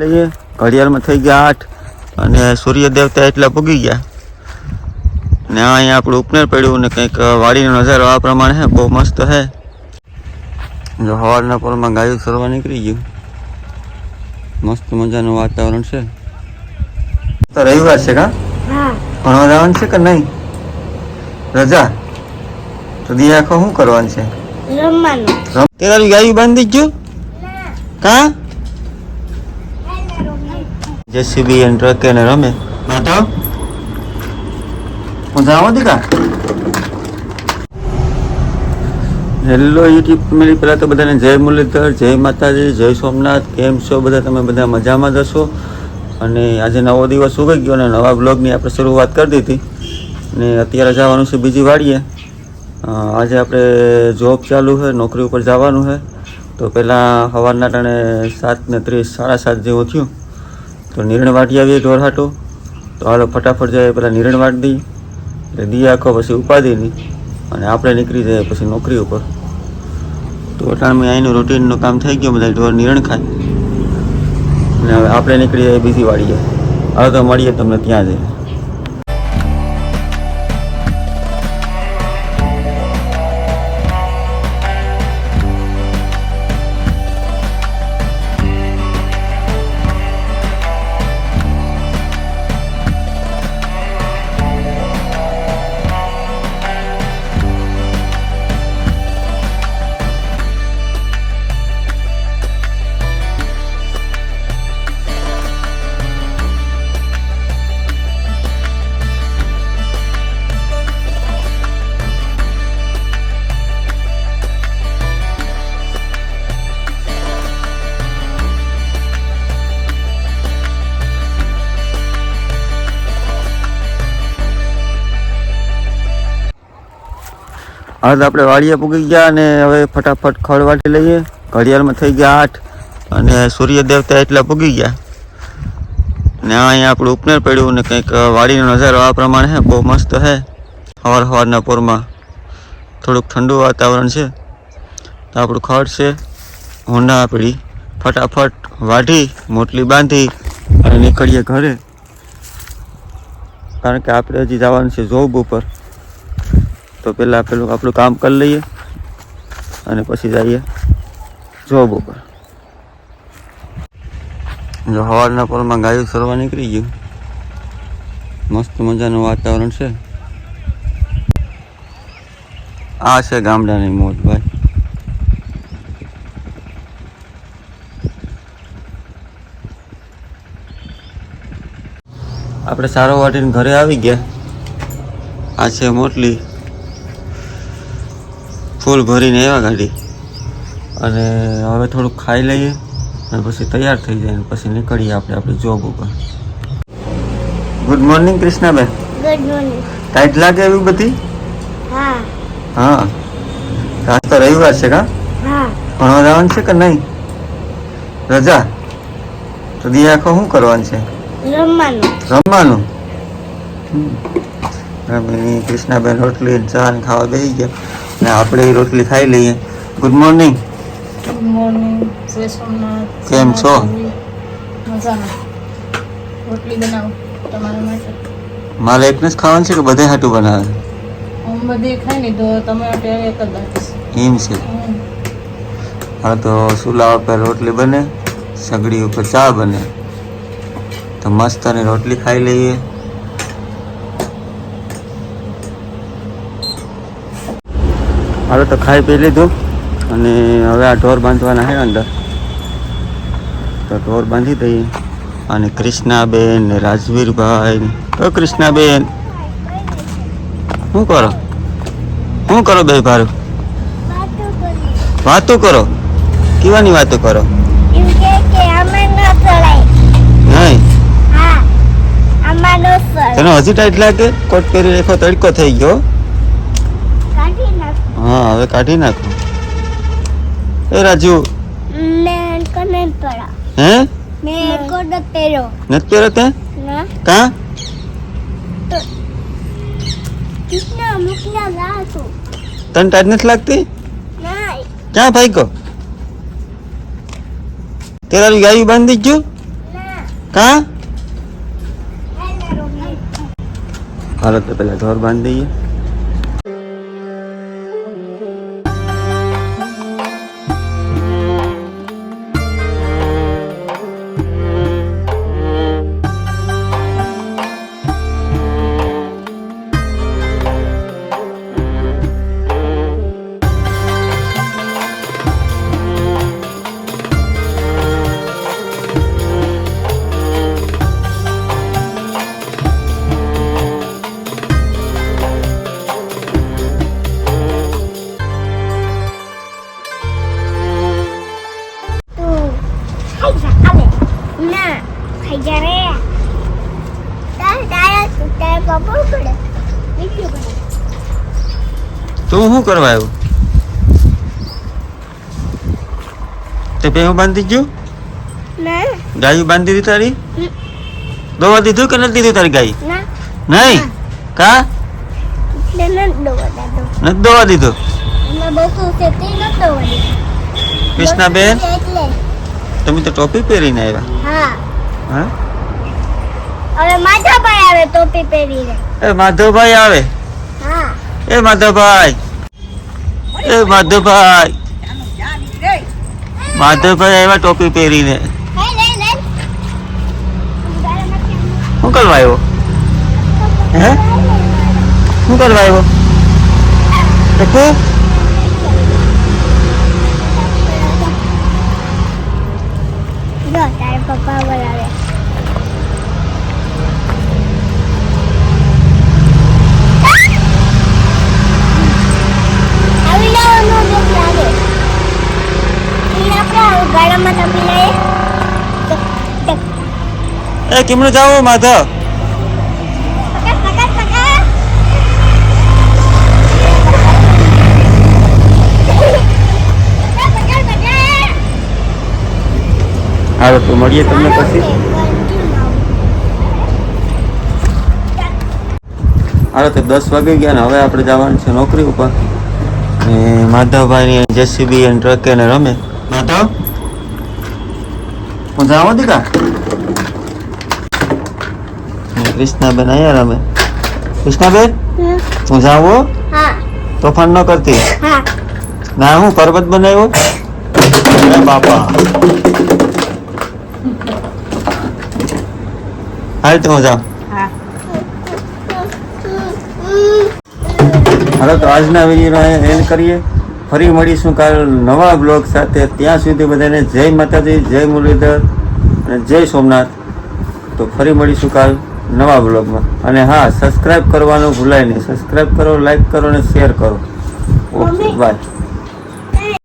લઈએ. ઘડિયાળમાં થઈ ગયા આઠ અને સૂર્ય દેવતા એટલા પૂગી ગયા. ને અહીંયા આપણું ઉપનેર પડ્યું ને કંઈક વાડીનો નજારો આ પ્રમાણે છે બહુ મસ્ત છે જો સવારના પોરમાં ગાયું સરવા નીકળી ગયું. મસ્ત મજાનું વાતાવરણ છે. તો રવિવાર છે કા? હા. ભણવા જવાનું છે કે નહીં? રજા? તો દી આખો શું કરવાનું છે? રમવાનું. તે તારું ગાયું બાંધી જ કા? જેસીબી અને ટ્રકે ને રમે. માતા હું જાઉં દીકા હેલો યુટ્યુબ ફેમિલી પહેલાં તો બધાને જય મુરલીધર જય માતાજી જય સોમનાથ. કેમ છો બધા? તમે બધા મજામાં જ હશો? અને આજે નવો દિવસ ઉગી ગયો અને નવા બ્લોગની આપણે શરૂઆત કરી દીધી. ને અત્યારે જવાનું છે બીજી વાડીએ. આજે આપણે જોબ ચાલુ છે નોકરી ઉપર જવાનું છે. તો પહેલાં સવારના ટાણે સાત ને ત્રીસ સાડા સાત જેવું થયું. તો નિરણ વાટી આવીએ ઢોર હાટું. તો હાલો ફટાફટ જાય પહેલાં નિરણ વાટી દઈએ એટલે દી આખો પછી ઉપાધિની અને આપણે નીકળી જઈએ પછી નોકરી ઉપર. તો અટાણમાં અહીંનું રૂટીનનું કામ થઈ ગયું બધા ઢોર નિરણ ખાય. અને હવે આપણે નીકળી જઈએ બીજી વાડીએ. હવે તો મળીએ તમને ત્યાં જઈએ હવે તો આપણે વાડીએ પૂગી ગયા અને હવે ફટાફટ ખળ વાટી લઈએ. ઘડિયાળમાં થઈ ગયા આઠ અને સૂર્ય દેવતા એટલા પૂગી ગયા. ને અહીંયા આપણું ઉપનેર પડ્યું ને કંઈક વાડીનો નજારો આ પ્રમાણે છે બહુ મસ્ત છે સવાર સવારના પોરમાં થોડુંક ઠંડુ વાતાવરણ છે. તો આપણું ખડ છે, હોંડા આપણી ફટાફટ વાઢી, મોટલી બાંધી અને નીકળીએ ઘરે. કારણ કે આપણે હજી જવાનું છે જોબ ઉપર. તો પહેલાં પેલું આપણું કામ કરી લઈએ અને પછી જઈએ જોબ ઉપર. જો સવારના પરમાં ગાયું સરવા નીકળી ગયું. મસ્ત મજાનું વાતાવરણ છે. આ છે ગામડાની મોજ ભાઈ. આપણે સારો વાટીને ઘરે આવી ગયા. આ છે મોટલી ફૂલ ભરીને આવ્યા ગાડી અને હવે થોડુંક ખાઈ લઈએ અને પછી તૈયાર થઈ જાય પછી નીકળીએ આપણે આપણી જોબ ઉપર. Good morning Krishnaben good morning tight લાગે એવી બધી? હા. હા. આજ તો રવિવાર છે કા? હા. ભણવા જવાનું છે કે નહીં? રજા? તો દી આખો શું કરવાનું છે? રમવાનું. રમવાનું. રમીની કૃષ્ણાબેન રોટલી ચા ખાવા બેસી ગયા. ને આપણે રોટલી ખાઈ લઈએ. ગુડ મોર્નિંગ ગુડ મોર્નિંગ જય સોમનાથ. કેમ છો? મજામાં. રોટલી બનાવો તમારા માટે. મારે એકને જ ખાવાનું છે કે બધે હાટું બનાવે? હું બધે ખાઈ લીધો તમે અત્યારે એક જ દાટીશ એમ છે. હા તો ચૂલા ઉપર રોટલી બને સગડી ઉપર ચા બને. તો મસ્ત અને રોટલી ખાઈ લઈએ. હાલો તો ખાઈ પી લીધું અને હવે આ ઢોર બાંધવાના છે અંદર. તો ઢોર બાંધી દઈએ. અને કૃષ્ણાબેન ને રાજવીરભાઈ તો કૃષ્ણાબેન! શું કરો? શું કરો બે ભારું વાતો કરો. કેવાની વાતો કરો. તને હજી ટાઈટ લાગે? કોટ પહેરી રેખો તડકો થઈ ગયો. હા હવે કાઢી નાખો એ રાજુ મેં કોને પડા હે મેં કોને પેરો નથી પહેરો તે ના કા કૃષ્ણ મુકના રાતો તને ટાઈટ નથી લાગતી નહીં ક્યાં ભાઈ કો તે તારી ગાયું બાંધી ગયું કા હાલો તો પેલા ઢોર બાંધી દઈએ તું શું કરવા આવ્યો? તે પેલું બાંધી ગયું? ના ગાયું બાંધી દીધી તારી. દોવા દીધું કે નથી દીધું તારી ગાય? ના. નહીં? કા? નથી દોવા દીધું. કૃષ્ણાબેન? એટલે. તમે તો ટોપી પહેરીને આવ્યા. હા. હા? હવે માધવભાઈ આવે ટોપી પહેરીને. એ માધવભાઈ આવે. એ માધવભાઈ. એ માધવભાઈ. માધવભાઈ આવ્યા ટોપી પહેરીને. શું કરવા આવ્યો? હે? શું કરવા આવ્યો? ટકુ પપ્પા બોલાવે આવી લાવવાનું દુઃખ લાગે ઈ આપણે ગાડામાં તપી લઈએ ટક, ટક. એ કેમનું જાવ માધવ. હાલો, તો મળીએ તમને પછી. હાલો, તો દસ વાગી ગયા ને, હવે આપણે જવાનું છે નોકરી ઉપર. ને માધવભાઈ જેસીબી અને ટ્રકે ને રમે. માધવ? હું જાઉં દીકા કૃષ્ણાબેન અહીંયા રમે. કૃષ્ણાબેન? હું. જાઉં હા? તોફાન ન કરતી? ના હું પર્વત બનાવ્યો? બાપા. હાલ તો હા. હાલો તો આજના વિડીયોનો એન્ડ કરીએ. ફરી મળીશું કાલ નવા બ્લોગ સાથે. ત્યાં સુધી બધાને જય માતાજી જય મુરલીધર અને જય સોમનાથ. તો ફરી મળીશું કાલ. નવા બ્લોગમાં અને હા સબસ્ક્રાઈબ કરવાનું ભૂલાય નહીં. સબસ્ક્રાઈબ કરો લાઈક કરો અને શેર કરો. Okay bye